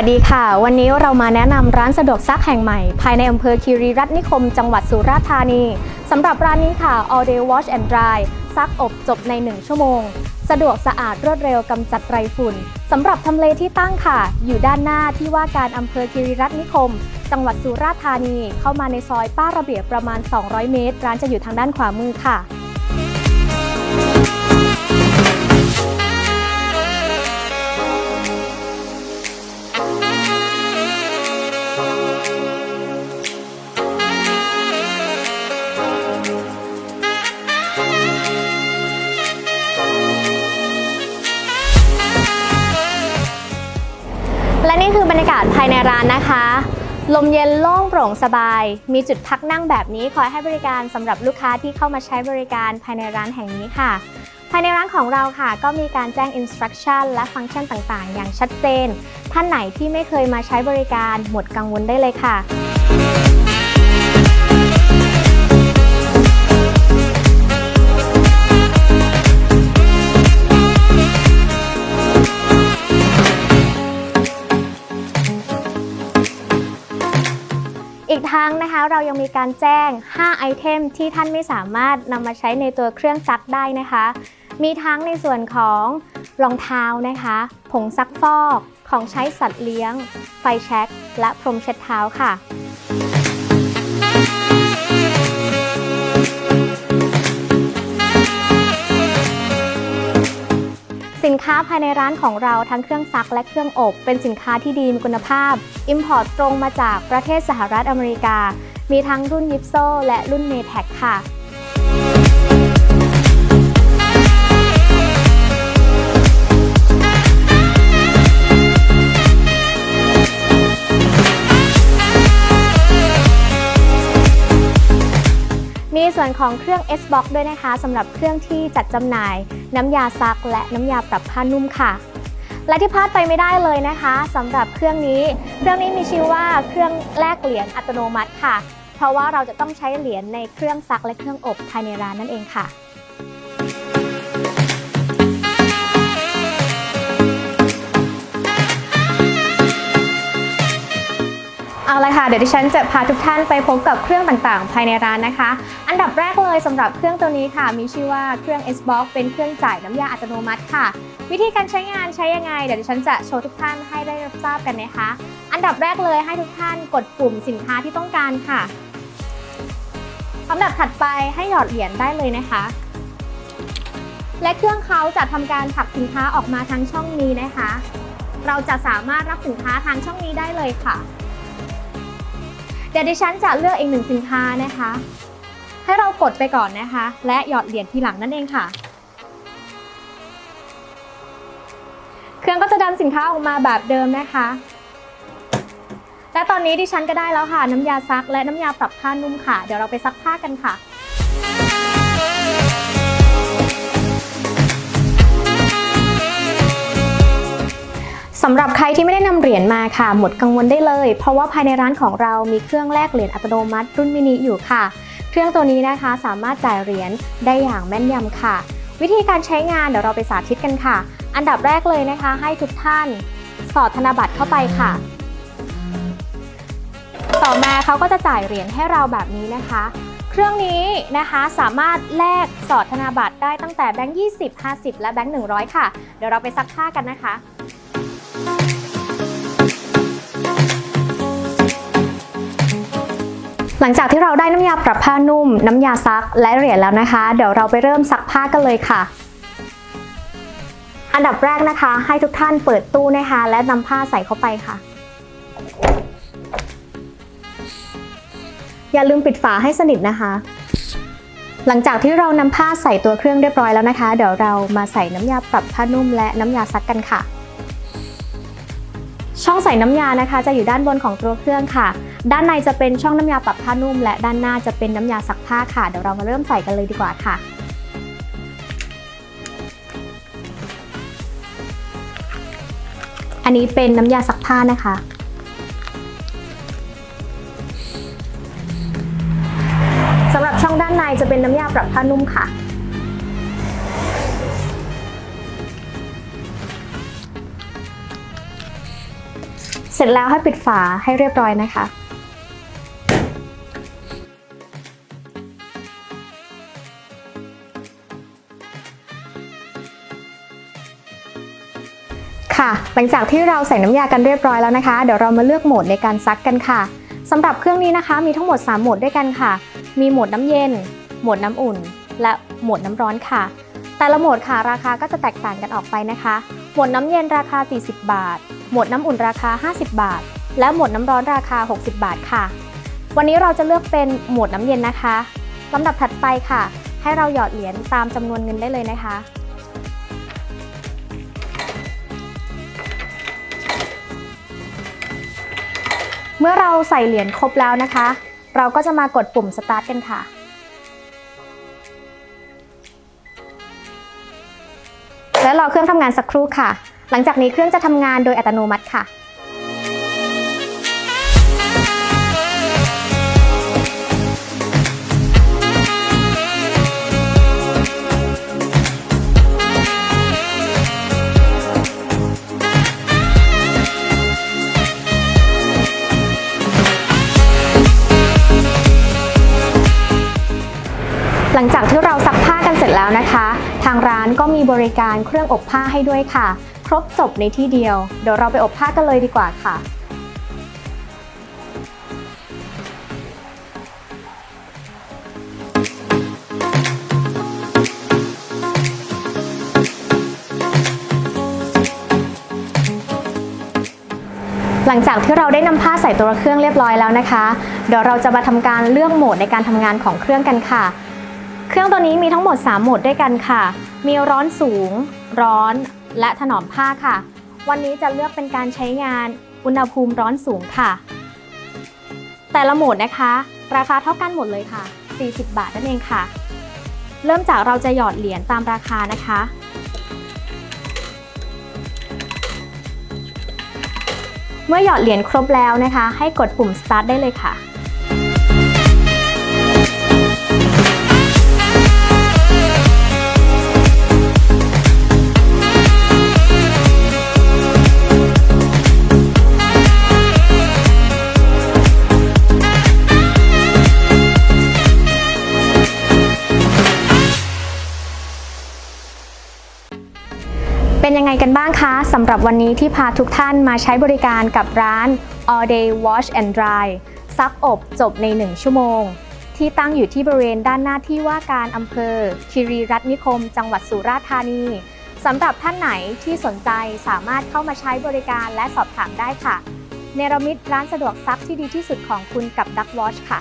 วัสดีค่ะ วันนี้เรามาแนะนำร้านสะดวกซักแห่งใหม่ ภายในอำเภอคีรีรัตน์นิคม จังหวัดสุราษฎร์ธานีสำหรับร้านนี้ค่ะ All Day Wash and Dry ซักอบจบใน 1 ชั่วโมง สะดวกสะอาดรวดเร็วกำจัดไรฝุ่นสำหรับทำเลที่ตั้งค่ะ อยู่ด้านหน้าที่ว่าการอำเภอคีรีรัตน์นิคม จังหวัดสุราษฎร์ธานี เข้ามาในซอยป้าระเบียบประมาณ 200 เมตร ร้านจะอยู่ทางด้านขวามือค่ะากาศภายในร้านนะคะ ลมเย็นโล่งโปร่งสบาย มีจุดพักนั่งแบบนี้คอยให้บริการสำหรับลูกค้าที่เข้ามาใช้บริการภายในร้านแห่งนี้ค่ะ ภายในร้านของเราค่ะ ก็มีการแจ้ง instruction และฟังก์ชันต่างๆ อย่างชัดเจน ท่านไหนที่ไม่เคยมาใช้บริการหมดกังวลได้เลยค่ะ อีกทั้งนะคะเรายังมีการแจ้ง 5 ไอเทมที่ท่านไม่สามารถนำมาใช้ในตัวเครื่องซักได้นะคะ มีทั้งในส่วนของรองเท้านะคะ ผงซักฟอก ของใช้สัตว์เลี้ยง ไฟแช็กและพรมเช็ดเท้าค่ะ สินค้าภายในร้านของเราทั้งเครื่องซักและเครื่องอบ เป็นสินค้าที่ดีมีคุณภาพ Import ตรงมาจากประเทศสหรัฐอเมริกา มีทั้งรุ่นยิปโซและรุ่นเมแท็กค่ะมีส่วนของเครื่อง S-Box ด้วยนะคะสำหรับเครื่องที่จัดจำหน่าย น้ำยาซักและน้ำยาปรับผ้านุ่มค่ะ และที่พลาดไปไม่ได้เลยนะคะสำหรับเครื่องนี้ เครื่องนี้มีชื่อว่าเครื่องแลกเหรียญอัตโนมัติค่ะ เพราะว่าเราจะต้องใช้เหรียญในเครื่องซักและเครื่องอบภายในร้านนั่นเองค่ะ เอาละค่ะ เดี๋ยวดิฉันจะพาทุกท่านไปพบกับเครื่องต่างๆ ภายในร้านนะคะ อันดับแรกเลยสำหรับเครื่องตัวนี้ค่ะ มีชื่อว่าเครื่อง S-Box เป็นเครื่องจ่ายน้ำยาอัตโนมัติค่ะ วิธีการใช้งานใช้ยังไง เดี๋ยวดิฉันจะโชว์ทุกท่านให้ได้รับทราบกันนะคะ อันดับแรกเลยให้ทุกท่านกดปุ่มสินค้าที่ต้องการค่ะลำดับถัดไปให้หยอดเหรียญได้เลยนะคะ และเครื่องเขาจะทำการผลักสินค้าออกมาทางช่องนี้นะคะ เราจะสามารถรับสินค้าทางช่องนี้ได้เลยค่ะ เดี๋ยวดิฉันจะเลือกอีกหนึ่งสินค้านะคะ ให้เรากดไปก่อนนะคะ และหยอดเหรียญทีหลังนั่นเองค่ะ เครื่องก็จะดันสินค้าออกมาแบบเดิมนะคะ และตอนนี้ดิฉันก็ได้แล้วค่ะ น้ำยาซักและน้ำยาปรับผ้านุ่มค่ะ เดี๋ยวเราไปซักผ้ากันค่ะำหรับใครที่ไม่ได้นำเหรียญมาค่ะ หมดกังวลได้เลย เพราะว่าภายในร้านของเรามีเครื่องแลกเหรียญอัตโนมัติรุ่นมินิอยู่ค่ะ เครื่องตัวนี้นะคะสามารถจ่ายเหรียญได้อย่างแม่นยำค่ะ วิธีการใช้งานเดี๋ยวเราไปสาธิตกันค่ะ อันดับแรกเลยนะคะ ให้ทุกท่าน สอดธนบัตรเข้าไปค่ะ ต่อมาเขาก็จะจ่ายเหรียญให้เราแบบนี้นะคะ เครื่องนี้นะคะสามารถแลกสอดธนบัตรได้ตั้งแต่แบงค์20 50 และแบงค์100 ค่ะ เดี๋ยวเราไปซักผ้ากันนะคะ หลังจากที่เราได้น้ำยาปรับผ้านุ่ม น้ำยาซักและเหรียญแล้วนะคะ เดี๋ยวเราไปเริ่มซักผ้ากันเลยค่ะ อันดับแรกนะคะ ให้ทุกท่านเปิดตู้นะคะ และนำผ้าใส่เข้าไปค่ะ อย่าลืมปิดฝาให้สนิทนะคะ หลังจากที่เรานำผ้าใส่ตัวเครื่องเรียบร้อยแล้วนะคะ เดี๋ยวเรามาใส่น้ำยาปรับผ้านุ่มและน้ำยาซักกันค่ะ ช่องใส่น้ำยานะคะ จะอยู่ด้านบนของตัวเครื่องค่ะ ด้านในจะเป็นช่องน้ำยาปรับผ้านุ่ม และด้านหน้าจะเป็นน้ำยาซักผ้าค่ะ เดี๋ยวเรามาเริ่มใส่กันเลยดีกว่าค่ะอันนี้เป็นน้ำยาซักผ้านะคะ สำหรับช่องด้านในจะเป็นน้ำยาปรับผ้านุ่มค่ะ เสร็จแล้วให้ปิดฝาให้เรียบร้อยนะคะ ค่ะ หลังจากที่เราใส่น้ำยากันเรียบร้อยแล้วนะคะ เดี๋ยวเรามาเลือกโหมดในการซักกันค่ะสำหรับเครื่องนี้นะคะ มีทั้งหมด 3 โหมดด้วยกันค่ะ มีโหมดน้ำเย็น โหมดน้ำอุ่น และโหมดน้ำร้อนค่ะ แต่ละโหมดค่ะราคาก็จะแตกต่างกันออกไปนะคะ โหมดน้ำเย็นราคา 40 บาท โหมดน้ำอุ่นราคา 50 บาท และโหมดน้ำร้อนราคา 60 บาทค่ะ วันนี้เราจะเลือกเป็นโหมดน้ำเย็นนะคะลำดับถัดไปค่ะ ให้เราหยอดเหรียญตามจำนวนเงินได้เลยนะคะ เมื่อเราใส่เหรียญครบแล้วนะคะ เราก็จะมากดปุ่ม start กันค่ะ และรอเครื่องทำงานสักครู่ค่ะ หลังจากนี้เครื่องจะทำงานโดยอัตโนมัติค่ะ จากที่เราซักผ้ากันเสร็จแล้วนะคะ ทางร้านก็มีบริการเครื่องอบผ้าให้ด้วยค่ะ ครบจบในที่เดียว เดี๋ยวเราไปอบผ้ากันเลยดีกว่าค่ะหลังจากที่เราได้นำผ้าใส่ตัวเครื่องเรียบร้อยแล้วนะคะ เดี๋ยวเราจะมาทำการเลือกโหมดในการทำงานของเครื่องกันค่ะ เครื่องตัวนี้มีทั้งหมด 3 โหมดด้วยกันค่ะ มีร้อนสูง ร้อน และถนอมผ้าค่ะ วันนี้จะเลือกเป็นการใช้งานอุณหภูมิร้อนสูงค่ะ แต่ละโหมดนะคะ ราคาเท่ากันหมดเลยค่ะ 40 บาทนั่นเองค่ะ เริ่มจากเราจะหยอดเหรียญตามราคานะคะเมื่อหยอดเหรียญครบแล้วนะคะ ให้กดปุ่ม start ได้เลยค่ะ เป็นยังไงกันบ้างคะสำหรับวันนี้ที่พาทุกท่านมาใช้บริการกับร้าน All Day Wash and Dry ซักอบจบใน 1 ชั่วโมง ที่ตั้งอยู่ที่บริเวณด้านหน้าที่ว่าการอำเภอคีรีรัตนิคม จังหวัดสุราษฎร์ธานีสำหรับท่านไหนที่สนใจสามารถเข้ามาใช้บริการและสอบถามได้ค่ะ เนรมิตร้านสะดวกซักที่ดีที่สุดของคุณกับ Duck Wash ค่ะ